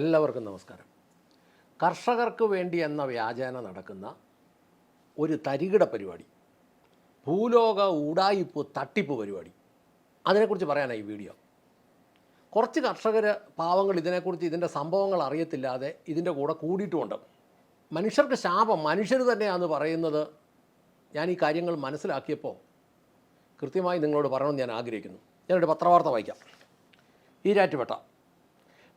എല്ലാവർക്കും നമസ്കാരം. കർഷകർക്ക് വേണ്ടി എന്ന വ്യാജേന നടക്കുന്ന ഒരു തരികിട പരിപാടി ഭൂലോക ഊടായിപ്പ് തട്ടിപ്പ് പരിപാടി അതിനെക്കുറിച്ച് പറയാനാണ് ഈ വീഡിയോ. കുറച്ച് കർഷകർ പാവങ്ങൾ ഇതിനെക്കുറിച്ച് ഇതിന്റെ സംഭവങ്ങൾ അറിയത്തില്ലാതെ ഇതിന്റെ കൂടെ കൂടിയിട്ടുമുണ്ട്. മനുഷ്യർക്ക് ശാപം മനുഷ്യർ തന്നെയാണെന്ന് പറയുന്നത് ഞാൻ ഈ കാര്യങ്ങൾ മനസ്സിലാക്കിയപ്പോൾ കൃത്യമായി നിങ്ങളോട് പറയണമെന്ന് ഞാൻ ആഗ്രഹിക്കുന്നു. ഞാനൊരു പത്രവാർത്ത വായിക്കാം. ഈരാറ്റുപേട്ട.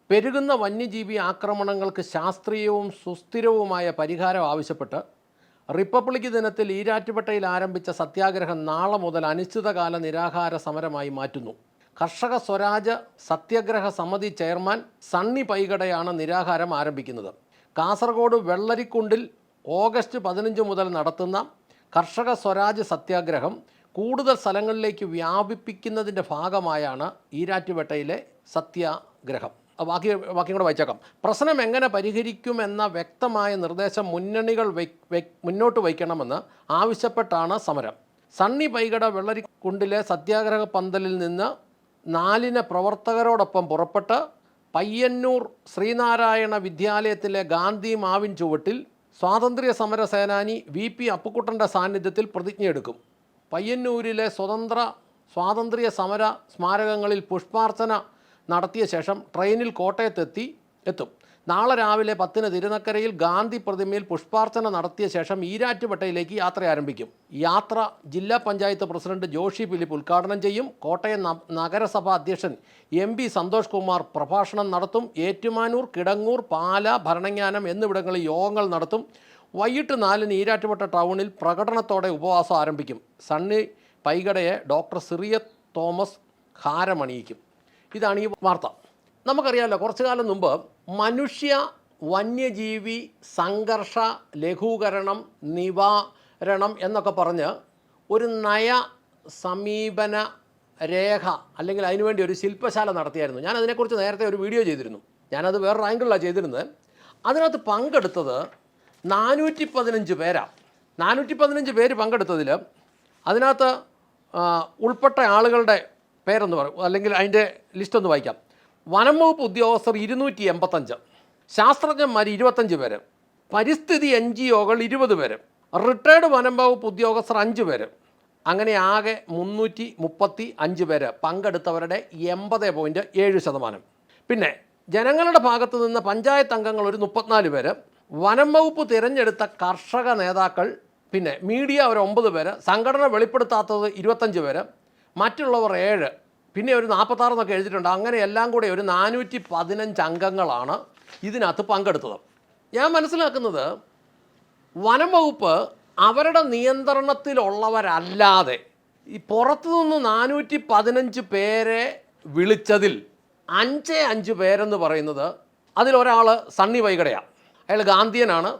പെരുകുന്ന വന്യജീവി ആക്രമണങ്ങൾക്ക് ശാസ്ത്രീയവും സുസ്ഥിരവുമായ പരിഹാരം ആവശ്യപ്പെട്ട് റിപ്പബ്ലിക് ദിനത്തിൽ ഈരാറ്റുപേട്ടയിൽ ആരംഭിച്ച സത്യാഗ്രഹം നാളെ മുതൽ അനിശ്ചിതകാല നിരാഹാര സമരമായി മാറ്റുന്നു. കർഷക സ്വരാജ് സത്യാഗ്രഹ സമിതി ചെയർമാൻ സണ്ണി പൈകടയാണ് നിരാഹാരം ആരംഭിക്കുന്നത്. കാസർഗോഡ് വെള്ളരിക്കുണ്ടിൽ ഓഗസ്റ്റ് പതിനഞ്ച് മുതൽ നടത്തുന്ന കർഷക സ്വരാജ് സത്യാഗ്രഹം കൂടുതൽ സ്ഥലങ്ങളിലേക്ക് വ്യാപിപ്പിക്കുന്നതിന്റെ ഭാഗമായാണ് ഈരാറ്റുപേട്ടയിലെ സത്യാഗ്രഹം. ബാക്കി ബാക്കി കൂടെ വായിച്ചേക്കാം. പ്രശ്നം എങ്ങനെ പരിഹരിക്കുമെന്ന വ്യക്തമായ നിർദ്ദേശം മുന്നണികൾ മുന്നോട്ട് വയ്ക്കണമെന്ന് ആവശ്യപ്പെട്ടാണ് സമരം. സണ്ണി പൈകട വെള്ളരിക്കുണ്ടിലെ സത്യാഗ്രഹ പന്തലിൽ നിന്ന് നാലിന് പ്രവർത്തകരോടൊപ്പം പുറപ്പെട്ട് പയ്യന്നൂർ ശ്രീനാരായണ വിദ്യാലയത്തിലെ ഗാന്ധി മാവിൻ ചുവട്ടിൽ സ്വാതന്ത്ര്യ സമര സേനാനി വി പി അപ്പുക്കുട്ടന്റെ സാന്നിധ്യത്തിൽ പ്രതിജ്ഞയെടുക്കും. പയ്യന്നൂരിലെ സ്വതന്ത്ര സ്വാതന്ത്ര്യ സമര സ്മാരകങ്ങളിൽ പുഷ്പാർച്ചന നടത്തിയ ശേഷം ട്രെയിനിൽ കോട്ടയത്തെത്തി എത്തും. നാളെ രാവിലെ പത്തിന് തിരുനക്കരയിൽ ഗാന്ധി പ്രതിമയിൽ പുഷ്പാർച്ചന നടത്തിയ ശേഷം ഈരാറ്റുപേട്ടയിലേക്ക് യാത്ര ആരംഭിക്കും. യാത്ര ജില്ലാ പഞ്ചായത്ത് പ്രസിഡന്റ് ജോഷി ഫിലിപ്പ് ഉദ്ഘാടനം ചെയ്യും. കോട്ടയം നഗരസഭാ അധ്യക്ഷൻ എം പി സന്തോഷ് കുമാർ പ്രഭാഷണം നടത്തും. ഏറ്റുമാനൂർ കിടങ്ങൂർ പാല ഭരണങ്ങാനം എന്നിവിടങ്ങളിൽ യോഗങ്ങൾ നടത്തും. വൈകിട്ട് നാലിന് ഈരാറ്റുപേട്ട ടൗണിൽ പ്രകടനത്തോടെ ഉപവാസം ആരംഭിക്കും. സണ്ണി പൈകടയെ ഡോക്ടർ സിറിയത് തോമസ് ഹാരമണിയിക്കും. ഇതാണ് ഈ വാർത്ത. നമുക്കറിയാമല്ലോ കുറച്ചു കാലം മുമ്പ് മനുഷ്യ വന്യജീവി സംഘർഷ ലഘൂകരണം നിവാരണം എന്നൊക്കെ പറഞ്ഞ് ഒരു നയ സമീപന രേഖ അല്ലെങ്കിൽ അതിനുവേണ്ടി ഒരു ശില്പശാല നടത്തിയായിരുന്നു. ഞാൻ അതിനെക്കുറിച്ച് നേരത്തെ ഒരു വീഡിയോ ചെയ്തിരുന്നു. ഞാനത് വേറൊരു ആംഗിളിലാണ് ചെയ്തിരുന്നത്. അതിനകത്ത് പങ്കെടുത്തത് നാനൂറ്റി പതിനഞ്ച് പേരാണ് നാനൂറ്റി പതിനഞ്ച് പേര് പങ്കെടുത്തതിൽ അതിനകത്ത് ഉൾപ്പെട്ട ആളുകളുടെ പേരൊന്ന് പറയും അല്ലെങ്കിൽ അതിന്റെ ലിസ്റ്റ് ഒന്ന് വായിക്കാം. വനം വകുപ്പ് ഉദ്യോഗസ്ഥർ ഇരുന്നൂറ്റി എൺപത്തഞ്ച് ശാസ്ത്രജ്ഞന്മാർ ഇരുപത്തഞ്ച് പേര്. പരിസ്ഥിതി എൻ ജി ഒകൾ ഇരുപത് പേര്. റിട്ടയർഡ് വനം വകുപ്പ് ഉദ്യോഗസ്ഥർ അഞ്ച് പേര്. അങ്ങനെ ആകെ മുന്നൂറ്റി മുപ്പത്തി അഞ്ച് പേര് പങ്കെടുത്തവരുടെ എൺപത് പോയിന്റ് ഏഴ് ശതമാനം. പിന്നെ ജനങ്ങളുടെ ഭാഗത്ത് നിന്ന് പഞ്ചായത്ത് അംഗങ്ങൾ ഒരു മുപ്പത്തിനാല് പേര്. വനം വകുപ്പ് തിരഞ്ഞെടുത്ത കർഷക നേതാക്കൾ പിന്നെ മീഡിയ ഒരു ഒമ്പത് പേര്. സംഘടന വെളിപ്പെടുത്താത്തത് ഇരുപത്തഞ്ച് പേര്. മറ്റുള്ളവർ ഏഴ്. പിന്നെ ഒരു നാൽപ്പത്താറെന്നൊക്കെ എഴുതിയിട്ടുണ്ട്. അങ്ങനെ എല്ലാം കൂടെ ഒരു നാനൂറ്റി പതിനഞ്ച് അംഗങ്ങളാണ് ഇതിനകത്ത് പങ്കെടുത്തത്. ഞാൻ മനസ്സിലാക്കുന്നത് വനം വകുപ്പ് അവരുടെ നിയന്ത്രണത്തിലുള്ളവരല്ലാതെ ഈ പുറത്തു നിന്ന് നാനൂറ്റി പതിനഞ്ച് പേരെ വിളിച്ചതിൽ അഞ്ചേ അഞ്ച് പേരെന്ന് പറയുന്നത് അതിലൊരാൾ സണ്ണി വൈകടയാണ് അയാൾ ഗാന്ധിയനാണ്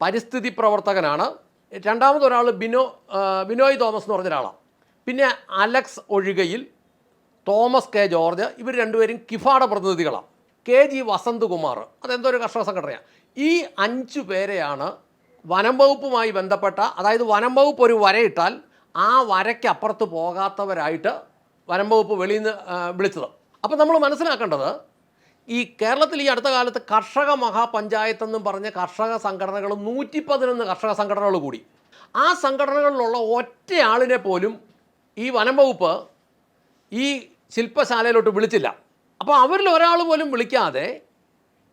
പരിസ്ഥിതി പ്രവർത്തകനാണ്. രണ്ടാമതൊരാൾ ബിനോ ബിനോയ് തോമസ് എന്ന് പറഞ്ഞ ഒരാളാണ് പിന്നെ Alex Ozhikayil Thomas K George ഇവർ രണ്ടുപേരും കിഫാട പ്രതിനിധികളാണ്. കെ ജി വസന്തകുമാർ അതെന്തോ ഒരു കർഷക സംഘടനയാണ് ഈ അഞ്ച് പേരെയാണ് വനം വകുപ്പുമായി ബന്ധപ്പെട്ട അതായത് വനം വകുപ്പ് ഒരു വരയിട്ടാൽ ആ വരയ്ക്ക് അപ്പുറത്ത് പോകാത്തവരായിട്ട് വനം വകുപ്പ് വെളിയിൽ നിന്ന് വിളിച്ചത്. അപ്പം നമ്മൾ മനസ്സിലാക്കേണ്ടത് ഈ കേരളത്തിൽ ഈ അടുത്ത കാലത്ത് കർഷക മഹാപഞ്ചായത്ത് എന്നും പറഞ്ഞ കർഷക സംഘടനകൾ നൂറ്റി പതിനൊന്ന് കർഷക സംഘടനകൾ കൂടി. ആ സംഘടനകളിലുള്ള ഒറ്റയാളിനെ പോലും ഈ വനം വകുപ്പ് ഈ ശില്പശാലയിലോട്ട് വിളിച്ചില്ല. അപ്പോൾ അവരിൽ ഒരാൾ പോലും വിളിക്കാതെ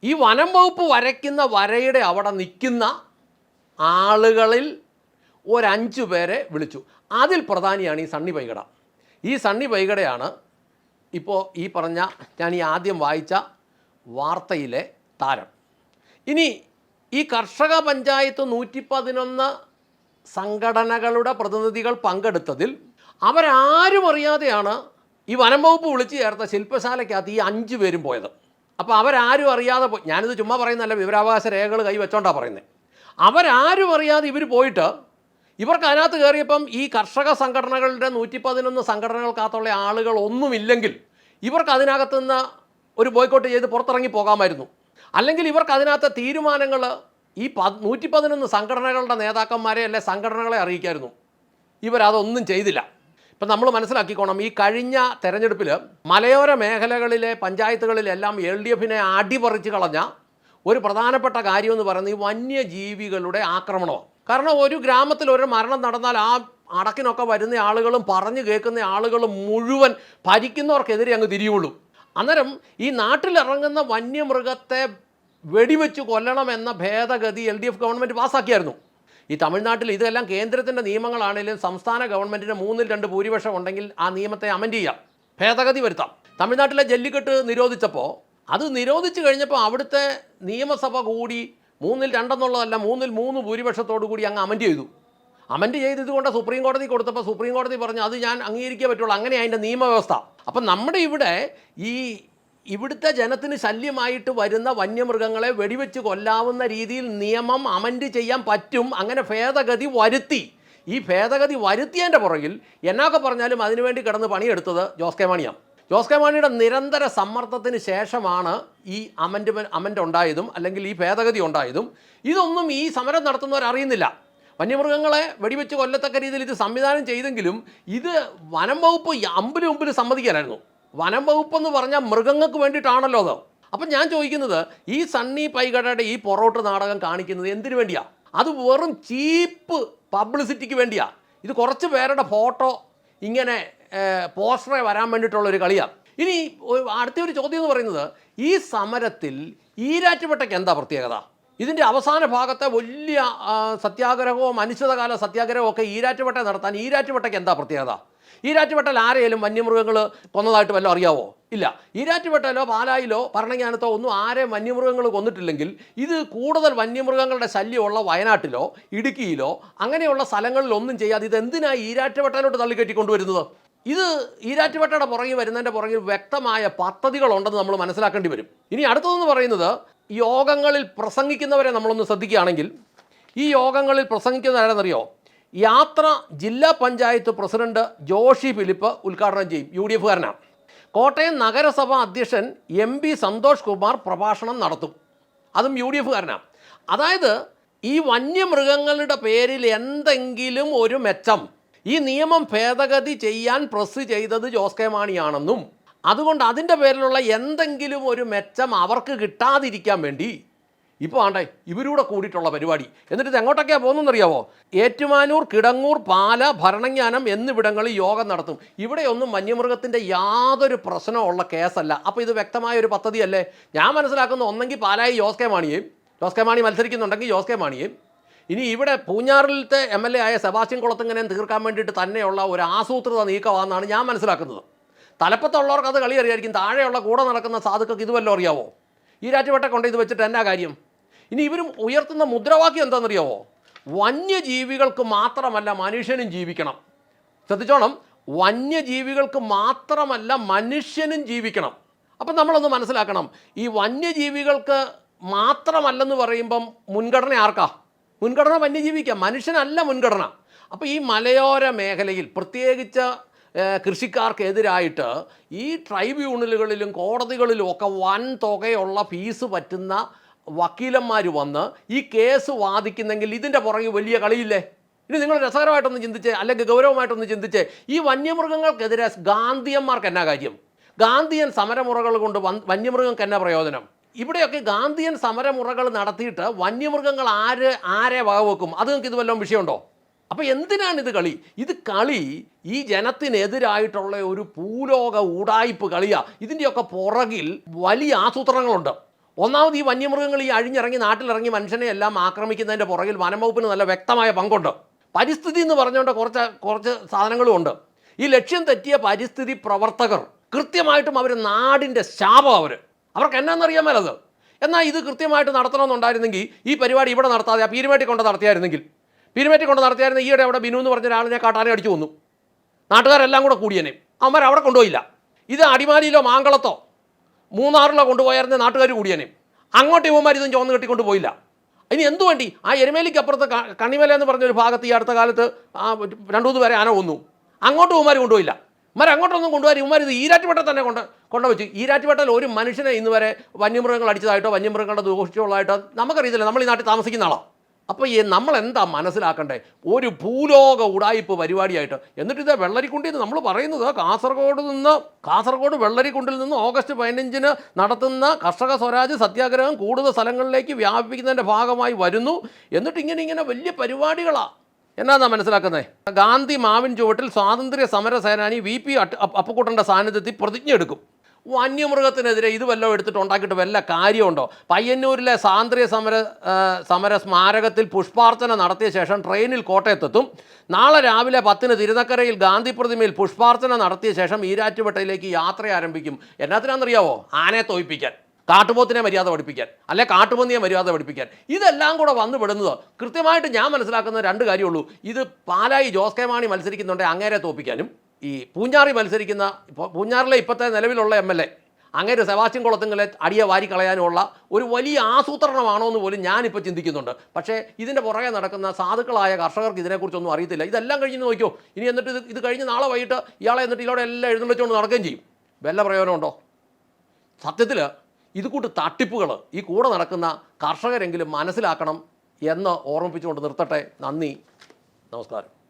ഈ വനം വകുപ്പ് വരയ്ക്കുന്ന വരയുടെ അവിടെ നിൽക്കുന്ന ആളുകളിൽ ഒരഞ്ച് പേരെ വിളിച്ചു. അതിൽ പ്രധാനിയാണ് ഈ സണ്ണി പൈകട. ഈ സണ്ണി പൈകടയാണ് ഇപ്പോൾ ഈ പറഞ്ഞ ഞാൻ ഈ ആദ്യം വായിച്ച വാർത്തയിലെ താരം. ഇനി ഈ കർഷക പഞ്ചായത്ത് നൂറ്റി പതിനൊന്ന് സംഘടനകളുടെ പ്രതിനിധികൾ പങ്കെടുത്തതിൽ അവരാരും അറിയാതെയാണ് ഈ വനം വകുപ്പ് വിളിച്ചു ചേർത്ത ശില്പശാലയ്ക്കകത്ത് ഈ അഞ്ച് പേരും പോയത്. അപ്പോൾ അവരാരും അറിയാതെ പോയി ഞാനിത് ചുമ്മാ പറയുന്നതല്ല വിവരാവകാശ രേഖകൾ കൈവച്ചോണ്ടാണ് പറയുന്നത് അവരാരും അറിയാതെ ഇവർ പോയിട്ട് ഇവർക്ക് അതിനകത്ത് കയറിയപ്പം ഈ കർഷക സംഘടനകളുടെ നൂറ്റി പതിനൊന്ന് സംഘടനകൾക്കകത്തുള്ള ആളുകൾ ഒന്നുമില്ലെങ്കിൽ ഇവർക്ക് അതിനകത്ത് നിന്ന് ഒരു ബോയ്ക്കോട്ട് ചെയ്ത് പുറത്തിറങ്ങി പോകാമായിരുന്നു. അല്ലെങ്കിൽ ഇവർക്ക് അതിനകത്ത് തീരുമാനങ്ങൾ ഈ പ നൂറ്റി പതിനൊന്ന് സംഘടനകളുടെ നേതാക്കന്മാരെ അല്ലെ സംഘടനകളെ അറിയിക്കായിരുന്നു. ഇവരതൊന്നും ചെയ്തില്ല. ഇപ്പം നമ്മൾ മനസ്സിലാക്കിക്കോണം ഈ കഴിഞ്ഞ തെരഞ്ഞെടുപ്പിൽ മലയോര മേഖലകളിലെ പഞ്ചായത്തുകളിലെല്ലാം എൽ ഡി എഫിനെ അടിപറിച്ച് കളഞ്ഞ ഒരു പ്രധാനപ്പെട്ട കാര്യം എന്ന് പറയുന്നത് ഈ വന്യജീവികളുടെ ആക്രമണമാണ്. കാരണം ഒരു ഗ്രാമത്തിൽ ഒരു മരണം നടന്നാൽ ആ അടക്കിനൊക്കെ വരുന്ന ആളുകളും പറഞ്ഞു കേൾക്കുന്ന ആളുകളും മുഴുവൻ ഭരിക്കുന്നവർക്കെതിരെ അങ്ങ് തിരിയുള്ളൂ. അന്നേരം ഈ നാട്ടിലിറങ്ങുന്ന വന്യമൃഗത്തെ വെടിവെച്ച് കൊല്ലണമെന്ന ഭേദഗതി എൽ ഡി എഫ് ഗവൺമെന്റ് പാസ്സാക്കിയായിരുന്നു ഈ തമിഴ്നാട്ടിൽ ഇതെല്ലാം കേന്ദ്രത്തിന്റെ നിയമങ്ങളാണെങ്കിലും സംസ്ഥാന ഗവൺമെന്റിന് മൂന്നിൽ രണ്ട് ഭൂരിപക്ഷം ഉണ്ടെങ്കിൽ ആ നിയമത്തെ അമെൻഡ് ചെയ്യാം. ഭേദഗതി വരുത്താം. തമിഴ്നാട്ടിലെ ജല്ലിക്കെട്ട് നിരോധിച്ചപ്പോൾ അത് നിരോധിച്ചു കഴിഞ്ഞപ്പോൾ അവിടുത്തെ നിയമസഭ കൂടി മൂന്നിൽ രണ്ടെന്നുള്ളതല്ല മൂന്നിൽ മൂന്ന് ഭൂരിപക്ഷത്തോടു കൂടി അങ്ങ് അമെൻഡ് ചെയ്തു. അമെൻഡ് ചെയ്തതുകൊണ്ട് സുപ്രീം കോടതി കൊടുത്തപ്പോൾ സുപ്രീം കോടതി പറഞ്ഞു അത് ഞാൻ അംഗീകരിക്കേ പറ്റുള്ളൂ. അങ്ങനെ അതിന്റെ നിയമവ്യവസ്ഥ. അപ്പം നമ്മുടെ ഇവിടെ ഈ ഇവിടുത്തെ ജനത്തിന് ശല്യമായിട്ട് വരുന്ന വന്യമൃഗങ്ങളെ വെടിവെച്ച് കൊല്ലാവുന്ന രീതിയിൽ നിയമം അമൻഡ് ചെയ്യാൻ പറ്റും. അങ്ങനെ ഭേദഗതി വരുത്തി. ഈ ഭേദഗതി വരുത്തിയതിന്റെ പുറകിൽ എന്നൊക്കെ പറഞ്ഞാലും അതിനുവേണ്ടി കിടന്ന് പണിയെടുത്തത് ജോസ് കെ മാണിയാണ്. ജോസ് കെ മാണിയുടെ നിരന്തര സമ്മർദ്ദത്തിന് ശേഷമാണ് ഈ അമൻഡ്മെന്റ് അമൻഡ് ഉണ്ടായതും അല്ലെങ്കിൽ ഈ ഭേദഗതി ഉണ്ടായതും. ഇതൊന്നും ഈ സമരം നടത്തുന്നവർ അറിയുന്നില്ല. വന്യമൃഗങ്ങളെ വെടിവെച്ച് കൊല്ലത്തക്ക രീതിയിൽ ഇത് സംവിധാനം ചെയ്തെങ്കിലും ഇത് വനം വകുപ്പ് അമ്പിലും മുമ്പിൽ സമ്മതിക്കാനായിരുന്നു വനം വകുപ്പ് എന്ന് പറഞ്ഞാൽ മൃഗങ്ങൾക്ക് വേണ്ടിയിട്ടാണല്ലോ അത്. അപ്പം ഞാൻ ചോദിക്കുന്നത് ഈ സണ്ണി പൈകടയുടെ ഈ പൊറോട്ട് നാടകം കാണിക്കുന്നത് എന്തിനു വേണ്ടിയാ? അത് വെറും ചീപ്പ് പബ്ലിസിറ്റിക്ക് വേണ്ടിയാ. ഇത് കുറച്ച് പേരുടെ ഫോട്ടോ ഇങ്ങനെ പോസ്റ്ററെ വരാൻ വേണ്ടിയിട്ടുള്ള ഒരു കളിയാണ് ഇനി അടുത്ത ഒരു ചോദ്യം എന്ന് പറയുന്നത് ഈ സമരത്തിൽ ഈരാറ്റുപേട്ടയ്ക്ക് എന്താ പ്രത്യേകത? ഇതിന്റെ അവസാന ഭാഗത്തെ വലിയ സത്യാഗ്രഹവും അനിശ്ചിതകാല സത്യാഗ്രഹവും ഒക്കെ ഈരാറ്റുപേട്ട നടത്താൻ ഈരാറ്റുപേട്ടയ്ക്ക് എന്താ പ്രത്യേകത? ഈരാറ്റുപേട്ടയിൽ ആരെയും വന്യമൃഗങ്ങൾ കൊന്നതായിട്ട് വല്ലതും അറിയാവോ? ഇല്ല. ഈരാറ്റുപേട്ടയിലോ പാലായിലോ ഭരണജ്ഞാനത്തോ ഒന്നും ആരെയും വന്യമൃഗങ്ങൾ കൊന്നിട്ടില്ലെങ്കിൽ ഇത് കൂടുതൽ വന്യമൃഗങ്ങളുടെ ശല്യമുള്ള വയനാട്ടിലോ ഇടുക്കിയിലോ അങ്ങനെയുള്ള സ്ഥലങ്ങളിലൊന്നും ചെയ്യാതെ ഇത് എന്തിനാണ് ഈരാറ്റുപേട്ടയിലോട്ട് തള്ളിക്കെട്ടിക്കൊണ്ടുവരുന്നത്? ഇത് ഈരാറ്റുപേട്ടയുടെ പുറകിൽ വരുന്നതിന്റെ പുറകിൽ വ്യക്തമായ പദ്ധതികളുണ്ടെന്ന് നമ്മൾ മനസ്സിലാക്കേണ്ടി വരും. ഇനി അടുത്തതെന്ന് പറയുന്നത് യോഗങ്ങളിൽ പ്രസംഗിക്കുന്നവരെ നമ്മളൊന്ന് ശ്രദ്ധിക്കുകയാണെങ്കിൽ ഈ യോഗങ്ങളിൽ പ്രസംഗിക്കുന്ന ആരെന്നറിയോ യാത്ര ജില്ലാ പഞ്ചായത്ത് പ്രസിഡന്റ് ജോഷി ഫിലിപ്പ് ഉദ്ഘാടനം ചെയ്യും യു ഡി എഫുകാരനാണ് കോട്ടയം നഗരസഭ അധ്യക്ഷൻ എം പി സന്തോഷ് കുമാർ പ്രഭാഷണം നടത്തും അതും യു ഡി എഫുകാരനാണ് അതായത് ഈ വന്യമൃഗങ്ങളുടെ പേരിൽ എന്തെങ്കിലും ഒരു മെച്ചം ഈ നിയമം ഭേദഗതി ചെയ്യാൻ പ്രസ് ചെയ്തത് ജോസ് കെ മാണിയാണെന്നും അതുകൊണ്ട് അതിന്റെ പേരിലുള്ള എന്തെങ്കിലും ഒരു മെച്ചം അവർക്ക് കിട്ടാതിരിക്കാൻ വേണ്ടി ഇപ്പോൾ ആണ്ടേ ഇവരൂടെ കൂടിയിട്ടുള്ള പരിപാടി. എന്നിട്ട് ഇത് എങ്ങോട്ടൊക്കെയാണ് പോകുന്നതെന്നറിയാവോ? ഏറ്റുമാനൂർ കിടങ്ങൂർ പാല ഭരണജ്ഞാനം എന്നിവിടങ്ങളിൽ യോഗം നടത്തും. ഇവിടെയൊന്നും വന്യമൃഗത്തിന്റെ യാതൊരു പ്രശ്നമുള്ള കേസല്ല. അപ്പോൾ ഇത് വ്യക്തമായ ഒരു പദ്ധതിയല്ലേ? ഞാൻ മനസ്സിലാക്കുന്ന ഒന്നെങ്കിൽ പാലായി ജോസ് കെ മാണിയേയും ജോസ് കെ മാണി മത്സരിക്കുന്നുണ്ടെങ്കിൽ ജോസ് കെ മാണിയേയും ഇനി ഇവിടെ പൂഞ്ഞാറിലത്തെ എം എൽ എ ആയ സെബാസ്റ്റ്യൻ കുളത്തിങ്ങനെ തീർക്കാൻ വേണ്ടിയിട്ട് തന്നെയുള്ള ഒരു ആസൂത്രിത നീക്കമാണെന്നാണ് ഞാൻ മനസ്സിലാക്കുന്നത്. തലപ്പത്തുള്ളവർക്ക് അത് കളി താഴെയുള്ള കൂടെ നടക്കുന്ന സാധുക്കൾക്ക് ഇതുവല്ലോ അറിയാവോ? ഈ രാറ്റുവട്ടെ കൊണ്ട് ഇത് വെച്ചിട്ട് എന്നാ കാര്യം? ഇനി ഇവരും ഉയർത്തുന്ന മുദ്രാവാക്യം എന്താണെന്നറിയാവോ? വന്യജീവികൾക്ക് മാത്രമല്ല മനുഷ്യനും ജീവിക്കണം. ശ്രദ്ധിച്ചോണം. വന്യജീവികൾക്ക് മാത്രമല്ല മനുഷ്യനും ജീവിക്കണം. അപ്പം നമ്മളൊന്ന് മനസ്സിലാക്കണം. ഈ വന്യജീവികൾക്ക് മാത്രമല്ലെന്ന് പറയുമ്പം മുൻഗണന ആർക്കാ? മുൻഗണന വന്യജീവിക്കാം. മനുഷ്യനല്ല മുൻഗണന. അപ്പോൾ ഈ മലയോര മേഖലയിൽ പ്രത്യേകിച്ച് കൃഷിക്കാർക്കെതിരായിട്ട് ഈ ട്രൈബ്യൂണലുകളിലും കോടതികളിലും ഒക്കെ വൻ തുകയുള്ള ഫീസ് പറ്റുന്ന വക്കീലന്മാർ വന്ന് ഈ കേസ് വാദിക്കുന്നെങ്കിൽ ഇതിന്റെ പുറകെ വലിയ കളിയില്ലേ? ഇനി നിങ്ങൾ രസകരമായിട്ടൊന്ന് ചിന്തിച്ചേ അല്ലെങ്കിൽ ഗൗരവമായിട്ടൊന്ന് ചിന്തിച്ചേ ഈ വന്യമൃഗങ്ങൾക്കെതിരെ ഗാന്ധിയന്മാർക്ക് എന്നാ കാര്യം? ഗാന്ധിയൻ സമരമുറകൾ കൊണ്ട് വന്യമൃഗങ്ങൾക്ക് എന്നാ പ്രയോജനം? ഇവിടെയൊക്കെ ഗാന്ധിയൻ സമരമുറകൾ നടത്തിയിട്ട് വന്യമൃഗങ്ങൾ ആര് ആരെ വകവെക്കും? അത് നിങ്ങൾക്ക് ഇത് വല്ലതും വിഷയമുണ്ടോ? അപ്പോൾ എന്തിനാണിത് കളി? ഇത് കളി ഈ ജനത്തിനെതിരായിട്ടുള്ള ഒരു ഭൂലോക ഊടായ്പ് കളിയാണ് ഇതിന്റെയൊക്കെ പുറകിൽ വലിയ ആസൂത്രണങ്ങളുണ്ട്. ഒന്നാമത് ഈ വന്യമൃഗങ്ങൾ ഈ അഴിഞ്ഞിറങ്ങി നാട്ടിലിറങ്ങി മനുഷ്യനെ എല്ലാം ആക്രമിക്കുന്നതിന്റെ പുറകിൽ വനംവകുപ്പിന് നല്ല വ്യക്തമായ പങ്കുണ്ട്. പരിസ്ഥിതി എന്ന് പറഞ്ഞുകൊണ്ട് കുറച്ച് കുറച്ച് സാധനങ്ങളും ഉണ്ട്. ഈ ലക്ഷ്യം തെറ്റിയ പരിസ്ഥിതി പ്രവർത്തകർ കൃത്യമായിട്ടും അവർ നാടിന്റെ ശാപം അവർ അവർക്ക് എന്നാന്നറിയാൻ മേലത്? എന്നാൽ ഇത് കൃത്യമായിട്ട് നടത്തണമെന്നുണ്ടായിരുന്നെങ്കിൽ ഈ പരിപാടി ഇവിടെ നടത്താതെ ആ പീരുമേട്ടി കൊണ്ട് നടത്തിയായിരുന്നെങ്കിൽ. പീരുമേട്ടി കൊണ്ട് നടത്തിയായിരുന്ന ഈയിടെ അവിടെ ബിനു എന്ന് പറഞ്ഞ ഒരാളിനെ കാട്ടാനെ അടിച്ചു കൊന്നു. നാട്ടുകാരെല്ലാം കൂടെ കൂടിയനെ. അവന്മാർ അവിടെ കൊണ്ടുപോയില്ല. ഇത് അടിമാലിയിലോ മാങ്കളത്തോ മൂന്നാറിലോ കൊണ്ടുപോയായിരുന്ന നാട്ടുകാർ കൂടിയനെ. അങ്ങോട്ട് ഇവന്മാർ ഇതും ചുവന്ന് കെട്ടിക്കൊണ്ട് പോയില്ല. ഇനി എന്തു വേണ്ടി? ആ എരുമേലിക്കപ്പുറത്ത് അപ്പുറത്ത് കണ്ണിമല എന്ന് പറഞ്ഞൊരു ഭാഗത്ത് ഈ അടുത്ത കാലത്ത് ആ രണ്ടു മൂന്ന് പേരെ ആന കൊന്നു. അങ്ങോട്ട് ഇവന്മാർ കൊണ്ടുപോയില്ല. ഇവന്മാർ അങ്ങോട്ടൊന്നും കൊണ്ടുപോയി ഇവന്മാർ ഇത് ഈരാറ്റുപേട്ട തന്നെ കൊണ്ട് കൊണ്ടുവച്ചു. ഈരാറ്റുപേട്ടയിൽ ഒരു മനുഷ്യനെ ഇന്ന് വരെ വന്യമൃഗങ്ങൾ അടിച്ചതായിട്ടോ വന്യമൃഗങ്ങളുടെ ദോഷിച്ചുള്ളതായിട്ടോ നമുക്കറിയത്തില്ല. നമ്മൾ ഈ നാട്ടിൽ താമസിക്കുന്ന ആളാണ് അപ്പോൾ ഈ നമ്മൾ എന്താ മനസ്സിലാക്കണ്ടേ? ഒരു ഭൂലോക ഉടായ്പ പരിപാടിയായിട്ട്. എന്നിട്ട് ഇതാ വെള്ളരിക്കുണ്ടിൽ നിന്ന് നമ്മൾ പറയുന്നത് കാസർഗോഡ് നിന്ന് കാസർഗോഡ് വെള്ളരിക്കുണ്ടിൽ നിന്ന് ഓഗസ്റ്റ് പതിനഞ്ചിന് നടത്തുന്ന കർഷക സ്വരാജ് സത്യാഗ്രഹം കൂടുതൽ സ്ഥലങ്ങളിലേക്ക് വ്യാപിപ്പിക്കുന്നതിന്റെ ഭാഗമായി വരുന്നു. എന്നിട്ട് ഇങ്ങനെ ഇങ്ങനെ വലിയ പരിപാടികളാണ് എന്നാന്നാ മനസ്സിലാക്കുന്നത് ഗാന്ധി മാവിൻ ചുവട്ടിൽ സ്വാതന്ത്ര്യ സമര സേനാനി വി പി അപ്പക്കൂട്ടന്റെ സാന്നിധ്യത്തിൽ പ്രതിജ്ഞ എടുക്കും വന്യമൃഗത്തിനെതിരെ ഇത് വല്ലതും എടുത്തിട്ട് ഉണ്ടാക്കിയിട്ട് വല്ല കാര്യമുണ്ടോ? പയ്യന്നൂരിലെ സ്വാതന്ത്ര്യ സമര സമര സ്മാരകത്തിൽ പുഷ്പാർച്ചന നടത്തിയ ശേഷം ട്രെയിനിൽ കോട്ടയത്തെത്തും. നാളെ രാവിലെ പത്തിന് തിരുനക്കരയിൽ ഗാന്ധി പ്രതിമയിൽ പുഷ്പാർച്ചന നടത്തിയ ശേഷം ഈരാറ്റുപേട്ടയിലേക്ക് യാത്ര ആരംഭിക്കും. എന്നാത്തിനാണെന്നറിയാവോ? ആനയെ തോയിപ്പിക്കാൻ കാട്ടുപോത്തിനെ മര്യാദ പഠിപ്പിക്കാൻ. അല്ലെ കാട്ടുപന്നിയെ മര്യാദ പഠിപ്പിക്കാൻ. ഇതെല്ലാം കൂടെ വന്നു പെടുന്നത് കൃത്യമായിട്ട് ഞാൻ മനസ്സിലാക്കുന്ന രണ്ട് കാര്യമുള്ളൂ. ഇത് പാലായി ജോസ് കെ മാണി മത്സരിക്കുന്നുണ്ടെങ്കിൽ അങ്ങേരെ തോപ്പിക്കാനും ഈ പൂഞ്ഞാറി മത്സരിക്കുന്ന പൂഞ്ഞാറിലെ ഇപ്പോഴത്തെ നിലവിലുള്ള എം എൽ എ അങ്ങേര് സെബാസ്റ്റ്യൻ കുളത്തുങ്ങളെ അടിയെ വാരി കളയാനുമുള്ള ഒരു വലിയ ആസൂത്രണമാണോ എന്ന് പോലും ഞാനിപ്പോൾ ചിന്തിക്കുന്നുണ്ട്. പക്ഷേ ഇതിന്റെ പുറകെ നടക്കുന്ന സാധുക്കളായ കർഷകർക്ക് ഇതിനെക്കുറിച്ചൊന്നും അറിയത്തില്ല. ഇതെല്ലാം കഴിഞ്ഞ് നോക്കിയോ? ഇനി എന്നിട്ട് ഇത് ഇത് കഴിഞ്ഞ് നാളെ വൈകിട്ട് ഇയാളെ എന്നിട്ട് ഇയാളെ എല്ലാം എഴുന്നള്ളിച്ചുകൊണ്ട് നടക്കുകയും ചെയ്യും. വല്ല പ്രയോജനമുണ്ടോ സത്യത്തിൽ ഇത് കൂട്ട് തട്ടിപ്പുകൾ ഈ കൂടെ നടക്കുന്ന കർഷകരെങ്കിലും മനസ്സിലാക്കണം എന്ന് ഓർമ്മിപ്പിച്ചുകൊണ്ട് നിർത്തട്ടെ. നന്ദി. നമസ്കാരം.